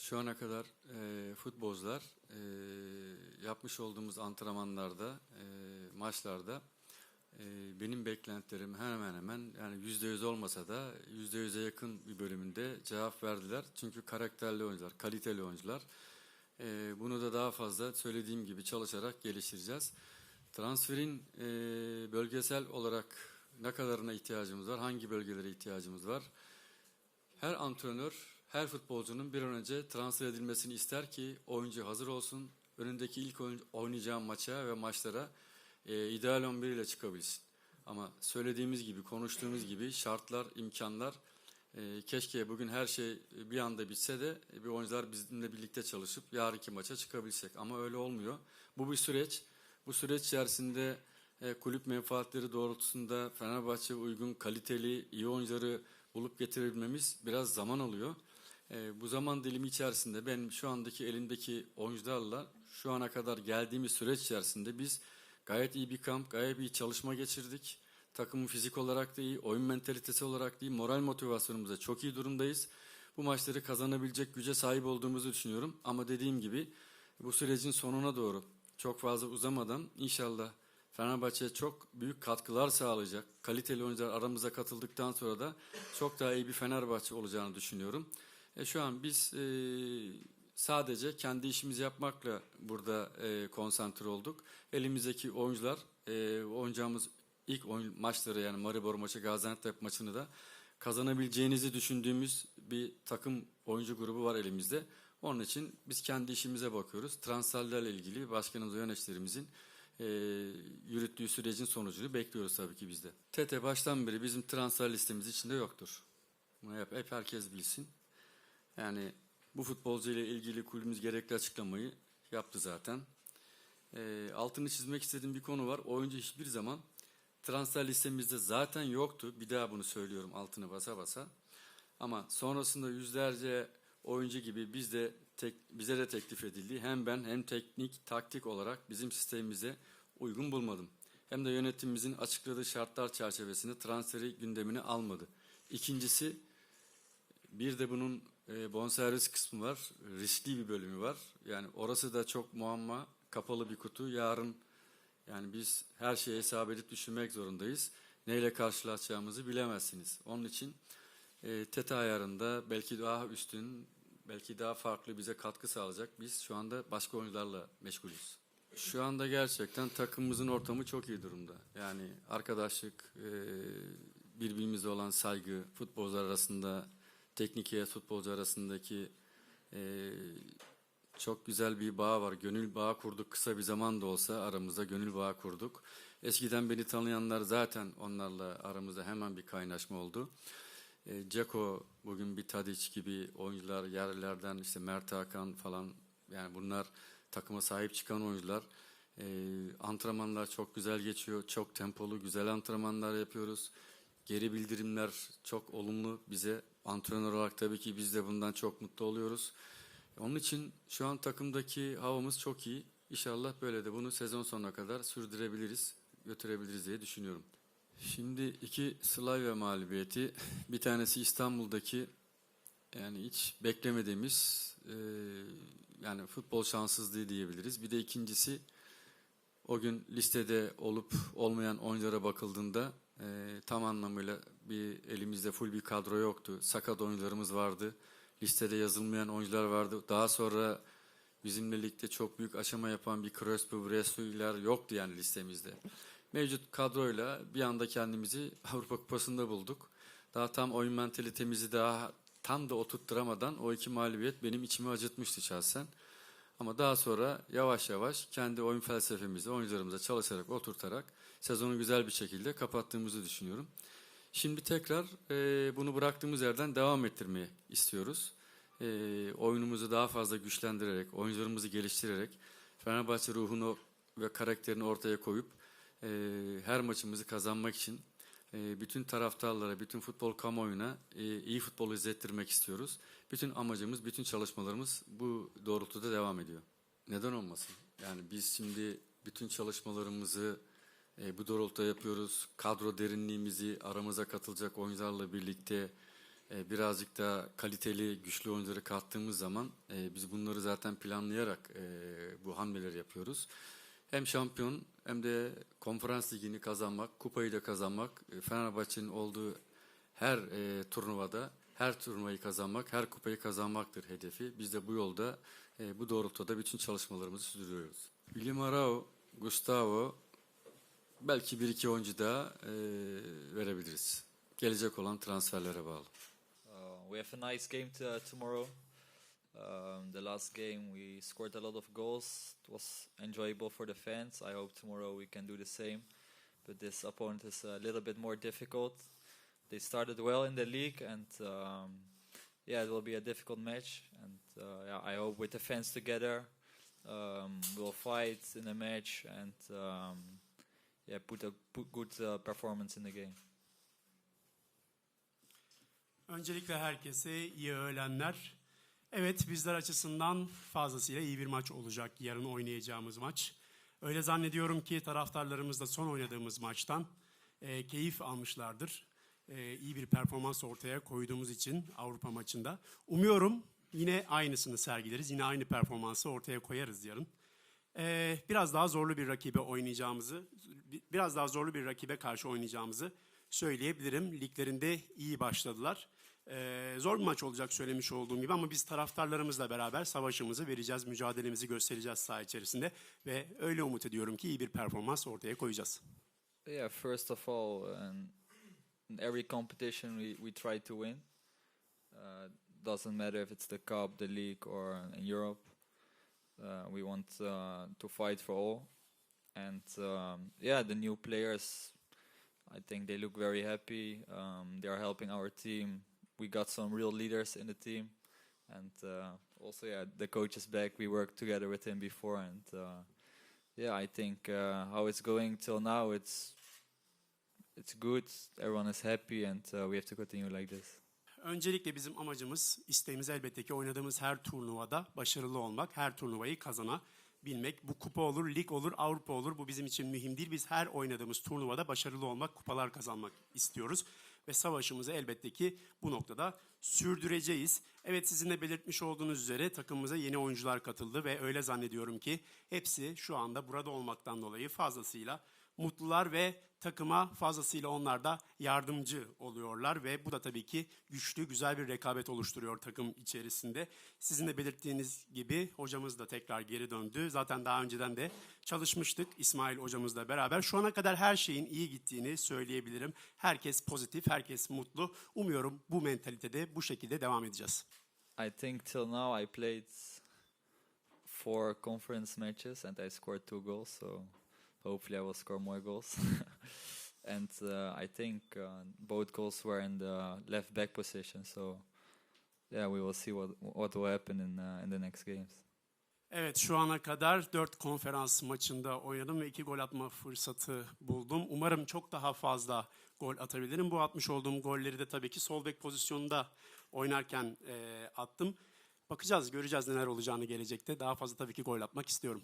Şu ana kadar e, futbolcular e, yapmış olduğumuz antrenmanlarda, e, maçlarda e, benim beklentilerim hemen hemen yani yüzde yüz olmasa da yüzde yüze yakın bir bölümünde cevap verdiler. Çünkü karakterli oyuncular, kaliteli oyuncular. E, bunu da daha fazla söylediğim gibi çalışarak geliştireceğiz. Transferin e, bölgesel olarak ne kadarına ihtiyacımız var, hangi bölgelere ihtiyacımız var? Her antrenör, her futbolcunun bir an önce transfer edilmesini ister ki oyuncu hazır olsun. Önündeki ilk oynayacağı maça ve maçlara e, ideal 11 ile çıkabilsin. Ama söylediğimiz gibi, konuştuğumuz gibi şartlar, imkanlar e, keşke bugün her şey bir anda bitse de e, bir oyuncular bizimle birlikte çalışıp yarınki maça çıkabilsek. Ama öyle olmuyor. Bu bir süreç. Bu süreç içerisinde e, kulüp menfaatleri doğrultusunda Fenerbahçe uygun, kaliteli, iyi oyuncuları bulup getirebilmemiz biraz zaman alıyor. E, bu zaman dilimi içerisinde benim şu andaki elimdeki oyuncularla şu ana kadar geldiğimiz süreç içerisinde biz gayet iyi bir kamp, gayet iyi çalışma geçirdik. Takımın fizik olarak da iyi, oyun mentalitesi olarak da iyi, moral motivasyonumuzda çok iyi durumdayız. Bu maçları kazanabilecek güce sahip olduğumuzu düşünüyorum. Ama dediğim gibi bu sürecin sonuna doğru çok fazla uzamadan inşallah Fenerbahçe'ye çok büyük katkılar sağlayacak. Kaliteli oyuncular aramıza katıldıktan sonra da çok daha iyi bir Fenerbahçe olacağını düşünüyorum. E, şu an biz e, sadece kendi işimizi yapmakla burada e, konsantre olduk. Elimizdeki oyuncular, e, oynayacağımız ilk oyun maçları yani Maribor maçı, Gaziantep maçını da kazanabileceğinizi düşündüğümüz bir takım oyuncu grubu var elimizde. Onun için biz kendi işimize bakıyoruz. Transferlerle ilgili başkanımız ve yöneticilerimizin e, yürüttüğü sürecin sonucunu bekliyoruz tabii ki biz de. TT baştan beri bizim transfer listemiz içinde yoktur. Bunu hep, hep herkes bilsin. Yani bu futbolcu ile ilgili kulübümüz gerekli açıklamayı yaptı zaten. E, altını çizmek istediğim bir konu var. Oyuncu hiçbir zaman transfer listemizde zaten yoktu. Bir daha bunu söylüyorum altını basa basa. Ama sonrasında yüzlerce oyuncu gibi biz de tek, bize de teklif edildi. Hem ben hem teknik, taktik olarak bizim sistemimize uygun bulmadım. Hem de yönetimimizin açıkladığı şartlar çerçevesinde transferi gündemine almadı. İkincisi bir de bunun e, bonservis kısmı var. Riskli bir bölümü var. Yani orası da çok muamma, kapalı bir kutu. Yarın yani biz her şeyi hesap edip düşünmek zorundayız. Neyle karşılaşacağımızı bilemezsiniz. Onun için e, TET ayarında belki daha üstün, belki daha farklı bize katkı sağlayacak. Biz şu anda başka oyuncularla meşgulüz. Şu anda gerçekten takımımızın ortamı çok iyi durumda. Yani arkadaşlık, e, birbirimize olan saygı, futbolcular arasında, teknik heyet futbolcu arasındaki e, çok güzel bir bağ var. Gönül bağı kurduk. Kısa bir zaman da olsa aramızda gönül bağı kurduk. Eskiden beni tanıyanlar zaten onlarla aramızda hemen bir kaynaşma oldu. E, Ceko bugün bir Tadic gibi oyuncular yerlerden işte Mert Hakan falan yani bunlar takıma sahip çıkan oyuncular. E, antrenmanlar çok güzel geçiyor. Çok tempolu güzel antrenmanlar yapıyoruz. Geri bildirimler çok olumlu bize. Antrenör olarak tabii ki biz de bundan çok mutlu oluyoruz. Onun için şu an takımdaki havamız çok iyi. İnşallah böyle de bunu sezon sonuna kadar sürdürebiliriz, götürebiliriz diye düşünüyorum. Şimdi iki Slavia mağlubiyeti. Bir tanesi İstanbul'daki yani hiç beklemediğimiz e, yani futbol şanssızlığı diyebiliriz. Bir de ikincisi o gün listede olup olmayan oyunculara bakıldığında e, tam anlamıyla bir elimizde full bir kadro yoktu. Sakat oyuncularımız vardı. Listede yazılmayan oyuncular vardı. Daha sonra bizimle ligde çok büyük aşama yapan bir Crespo, Bresu'lar yoktu yani listemizde. Mevcut kadroyla bir anda kendimizi Avrupa Kupası'nda bulduk. Daha tam oyun mentalitemizi daha tam da oturtturamadan o iki mağlubiyet benim içimi acıtmıştı şahsen. Ama daha sonra yavaş yavaş kendi oyun felsefemizi oyuncularımıza çalışarak, oturtarak sezonu güzel bir şekilde kapattığımızı düşünüyorum. Şimdi tekrar e, bunu bıraktığımız yerden devam ettirmeyi istiyoruz. E, oyunumuzu daha fazla güçlendirerek, oyuncularımızı geliştirerek, Fenerbahçe ruhunu ve karakterini ortaya koyup e, her maçımızı kazanmak için bütün taraftarlara, bütün futbol kamuoyuna e, iyi futbol izlettirmek istiyoruz. Bütün amacımız, bütün çalışmalarımız bu doğrultuda devam ediyor. Neden olmasın? Yani biz şimdi bütün çalışmalarımızı e, bu doğrultuda yapıyoruz. Kadro derinliğimizi aramıza katılacak oyuncularla birlikte e, birazcık da kaliteli, güçlü oyuncuları kattığımız zaman biz bunları zaten planlayarak bu hamleleri yapıyoruz. Hem şampiyon hem de konferans ligini kazanmak, kupayı da kazanmak, e, Fenerbahçe'nin olduğu her e, turnuvada her turnuvayı kazanmak, her kupayı kazanmaktır hedefi. Biz de bu yolda, e, bu doğrultuda bütün çalışmalarımızı sürdürüyoruz. William Arao, Gustavo, belki bir iki oyuncu daha e, verebiliriz. Gelecek olan transferlere bağlı. Uh, we have a nice game to, uh, tomorrow. Um, the last game we scored a lot of goals. It was enjoyable for the fans. I hope tomorrow we can do the same. But this opponent is a little bit more difficult. They started well in the league, and um, yeah, it will be a difficult match. And uh, yeah, I hope with the fans together, um, we'll fight in the match and um, yeah, put a put good uh, performance in the game. Öncelikle herkese iyi öğlenler. Evet bizler açısından fazlasıyla iyi bir maç olacak yarın oynayacağımız maç. Öyle zannediyorum ki taraftarlarımız da son oynadığımız maçtan e, keyif almışlardır. E, iyi bir performans ortaya koyduğumuz için Avrupa maçında. Umuyorum yine aynısını sergileriz. Yine aynı performansı ortaya koyarız yarın. E, biraz daha zorlu bir rakibe oynayacağımızı, biraz daha zorlu bir rakibe karşı oynayacağımızı söyleyebilirim. Liglerinde iyi başladılar. Ee, zor bir maç olacak söylemiş olduğum gibi ama biz taraftarlarımızla beraber savaşımızı vereceğiz, mücadelemizi göstereceğiz saha içerisinde ve öyle umut ediyorum ki iyi bir performans ortaya koyacağız. Yeah, first of all, um, every competition we, we try to win. Uh, doesn't matter if it's the cup, the league, or in Europe. Uh, we want uh, to fight for all. And um, yeah, the new players, I think they look very happy. Um, they are helping our team. We got some real leaders in the team. And uh, also, yeah, the coach is back. We worked together with him before, and uh, yeah, I think uh, how it's going till now, it's it's good. Everyone is happy, and uh, we have to continue like this. Öncelikle bizim amacımız, isteğimiz elbette ki oynadığımız her turnuvada başarılı olmak, her turnuvayı kazanabilmek. Bu kupa olur, lig olur, Avrupa olur. Bu bizim için mühim değil. Biz her oynadığımız turnuvada başarılı olmak, kupalar kazanmak istiyoruz. Ve savaşımızı elbette ki bu noktada sürdüreceğiz. Evet sizin de belirtmiş olduğunuz üzere takımımıza yeni oyuncular katıldı ve öyle zannediyorum ki hepsi şu anda burada olmaktan dolayı fazlasıyla mutlular ve takıma fazlasıyla onlar da yardımcı oluyorlar ve bu da tabii ki güçlü, güzel bir rekabet oluşturuyor takım içerisinde. Sizin de belirttiğiniz gibi hocamız da tekrar geri döndü. Zaten daha önceden de çalışmıştık İsmail hocamızla beraber. Şu ana kadar her şeyin iyi gittiğini söyleyebilirim. Herkes pozitif, herkes mutlu. Umuyorum bu mentalitede bu şekilde devam edeceğiz. I think till now I played four conference matches and I scored two goals. So hopefully I will score more goals. and uh, I think uh, both goals were in the left back position. So yeah, we will see what what will happen in uh, in the next games. Evet şu ana kadar 4 konferans maçında oynadım ve 2 gol atma fırsatı buldum. Umarım çok daha fazla gol atabilirim. Bu atmış olduğum golleri de tabii ki sol bek pozisyonunda oynarken e, attım. Bakacağız, göreceğiz neler olacağını gelecekte. Daha fazla tabii ki gol atmak istiyorum.